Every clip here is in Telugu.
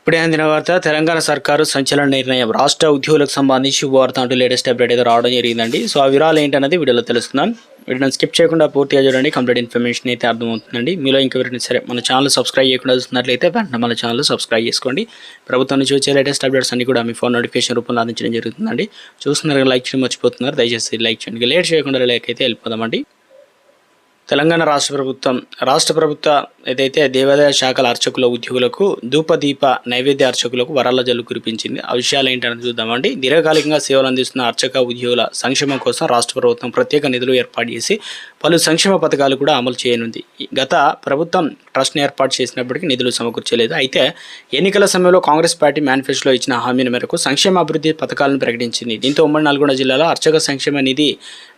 ఇప్పుడే అందిన వార్త తెలంగాణ సర్కారు సంచలన నిర్ణయం. రాష్ట్ర ఉద్యోగులకు సంబంధించి వార్త అంటూ లేటెస్ట్ అప్డేట్ అయితే రావడం జరిగిందండి. సో ఆ వివరాలు ఏంటనేది వీడియోలో తెలుస్తున్నాను వీటిని స్కిప్ చేయకుండా పూర్తిగా చూడండి. కంప్లీట్ ఇన్ఫర్మేషన్ అయితే అర్థమవుతుందండి. మీలో ఇంకెవరైనా సరే మన ఛానల్ సబ్స్క్రైబ్ చేయకుండా చూస్తున్నట్లయితే వెంటనే మన ఛానల్ సబ్స్క్రైబ్ చేసుకోండి. ప్రభుత్వం నుంచి వచ్చే లేటెస్ట్ అప్డేట్స్ అన్ని కూడా మీ ఫోన్ నోటిఫికేషన్ రూపంలో అందించడం జరుగుతుందండి. చూస్తున్నారు లైక్ చేయడం మర్చిపోతున్నారు. దయచేసి లైక్ చేయండి. లేట్ చేయకుండా లేకైతే వెళ్ళిపోదామండి. తెలంగాణ రాష్ట్ర ప్రభుత్వం రాష్ట్ర ప్రభుత్వ ఏదైతే దేవాదాయ శాఖల అర్చకుల ఉద్యోగులకు ధూపదీప నైవేద్య అర్చకులకు వరాల జల్లు కురిపించింది. ఆ విషయాలు ఏంటని చూద్దామండి. దీర్ఘకాలికంగా సేవలు అందిస్తున్న అర్చక ఉద్యోగుల సంక్షేమం కోసం రాష్ట్ర ప్రభుత్వం ప్రత్యేక నిధులు ఏర్పాటు చేసి పలు సంక్షేమ పథకాలు కూడా అమలు చేయనుంది. గత ప్రభుత్వం ట్రస్ట్ను ఏర్పాటు చేసినప్పటికీ నిధులు సమకూర్చలేదు. అయితే ఎన్నికల సమయంలో కాంగ్రెస్ పార్టీ మేనిఫెస్టోలో ఇచ్చిన హామీల మేరకు సంక్షేమ అభివృద్ధి పథకాలను ప్రకటించింది. దీంతో ఉమ్మడి నల్గొండ జిల్లాలో అర్చక సంక్షేమ నిధి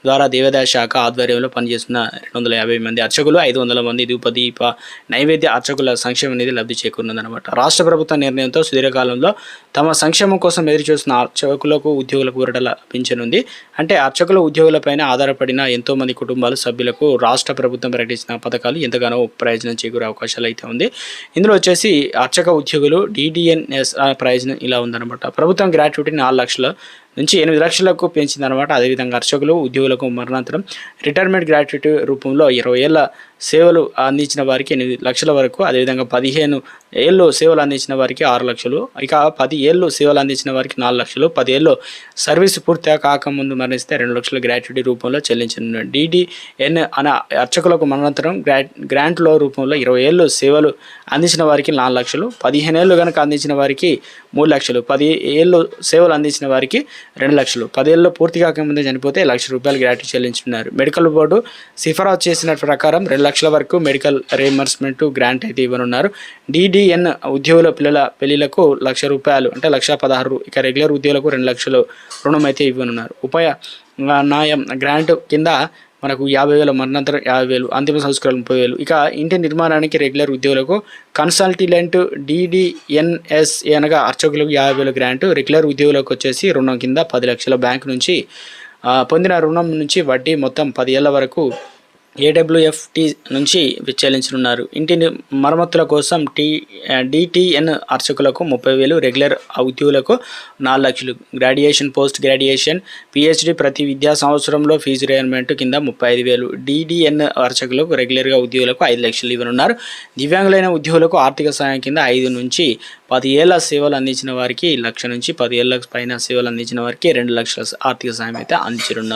ద్వారా దేవాదాయ శాఖ ఆధ్వర్యంలో పనిచేస్తున్న రెండు వందల యాభై మంది అర్చకులు ఐదు వందల మంది ధూపదీప నైవేద్య అర్చకుల సంక్షేమ నిధి లబ్ధి చేకూరిందనమాట రాష్ట్ర ప్రభుత్వ నిర్ణయంతో సుదీర్ఘకాలంలో తమ సంక్షేమం కోసం ఎదురుచూస్తున్న అర్చకులకు ఉద్యోగులకు ఊరట లభించనుంది. అంటే అర్చకుల ఉద్యోగులపైన ఆధారపడిన ఎంతో మంది కుటుంబాలు సభ్యులకు రాష్ట్ర ప్రభుత్వం ప్రకటించిన పథకాలు ఎంతగానో ప్రయోజనం చేకూరే అవకాశాలు అయితే ఉంది. ఇందులో వచ్చేసి అర్చక ఉద్యోగులు డిడిఎన్ఎస్ ప్రయోజనం ఇలా ఉందన్నమాట. ప్రభుత్వం గ్రాట్యుటీ నాలుగు లక్షల నుంచి ఎనిమిది లక్షలకు పెంచిందనమాట అదేవిధంగా అర్చకులు ఉద్యోగులకు మరణాంతరం రిటైర్మెంట్ గ్రాట్యుటీ రూపంలో ఇరవై ఏళ్ళ సేవలు అందించిన వారికి ఎనిమిది లక్షల వరకు అదేవిధంగా పదిహేను ఏళ్ళు సేవలు అందించిన వారికి ఆరు లక్షలు ఇక పది ఏళ్ళు సేవలు అందించిన వారికి నాలుగు లక్షలు పది ఏళ్ళు సర్వీస్ పూర్తిగా కాకముందు మరణిస్తే రెండు లక్షల గ్రాట్యుటీ రూపంలో చెల్లించనున్నారు డిడిఎన్ అనే అర్చకులకు మరణాంతరం గ్రా గ్రాంట్లో రూపంలో ఇరవై ఏళ్ళు సేవలు అందించిన వారికి నాలుగు లక్షలు పదిహేను ఏళ్ళు కనుక అందించిన వారికి మూడు లక్షలు పది ఏళ్ళు సేవలు అందించిన వారికి రెండు లక్షలు. పదేళ్ళలో పూర్తి కాకముందే చనిపోతే లక్ష రూపాయలు గ్రాట్యూ చెల్లించుకున్నారు మెడికల్ బోర్డు సిఫారసు చేసిన ప్రకారం రెండు లక్షల వరకు మెడికల్ రీఎంబర్స్మెంట్ గ్రాంట్ అయితే ఇవ్వనున్నారు. డిడిఎన్ ఉద్యోగుల పిల్లల పెళ్ళిలకు లక్ష రూపాయలు అంటే లక్ష పదహారు ఇక రెగ్యులర్ ఉద్యోగులకు రెండు లక్షలు రుణం అయితే ఇవ్వనున్నారు. ఉపాయ న్యాయం గ్రాంట్ కింద మనకు యాభై వేల మరణాంతరం యాభై వేలు అంతిమ సంస్కారాలు ముప్పై వేలు. ఇక ఇంటి నిర్మాణానికి రెగ్యులర్ ఉద్యోగులకు కన్సల్టిలెంట్ డిడిఎన్ఎస్ అనగా అర్చకులకు యాభై వేల గ్రాంట్ రెగ్యులర్ ఉద్యోగులకు వచ్చేసి రుణం కింద పది లక్షల బ్యాంక్ నుంచి పొందిన రుణం నుంచి వడ్డీ మొత్తం పది ఏళ్ళ వరకు ఏడబ్ల్యూఎఫ్టి నుంచి విచ్చలించనున్నారు. ఇంటి మరమ్మతుల కోసం టీ డిటిఎన్ అర్చకులకు ముప్పై వేలు రెగ్యులర్ ఉద్యోగులకు నాలుగు లక్షలు. గ్రాడ్యుయేషన్ పోస్ట్ గ్రాడ్యుయేషన్ పిహెచ్డి ప్రతి విద్యా సంవత్సరంలో ఫీజు రియంబర్స్మెంట్ కింద ముప్పై ఐదు వేలు. డిడిఎన్ అర్చకులకు రెగ్యులర్గా ఉద్యోగులకు ఐదు లక్షలు ఇవ్వనున్నారు. దివ్యాంగులైన ఉద్యోగులకు ఆర్థిక సహాయం కింద ఐదు నుంచి పది ఏళ్ళ సేవలు అందించిన వారికి లక్ష నుంచి పది ఏళ్ళ పైన సేవలు అందించిన వారికి రెండు లక్షల ఆర్థిక సాయం అయితే అందించనున్నారు.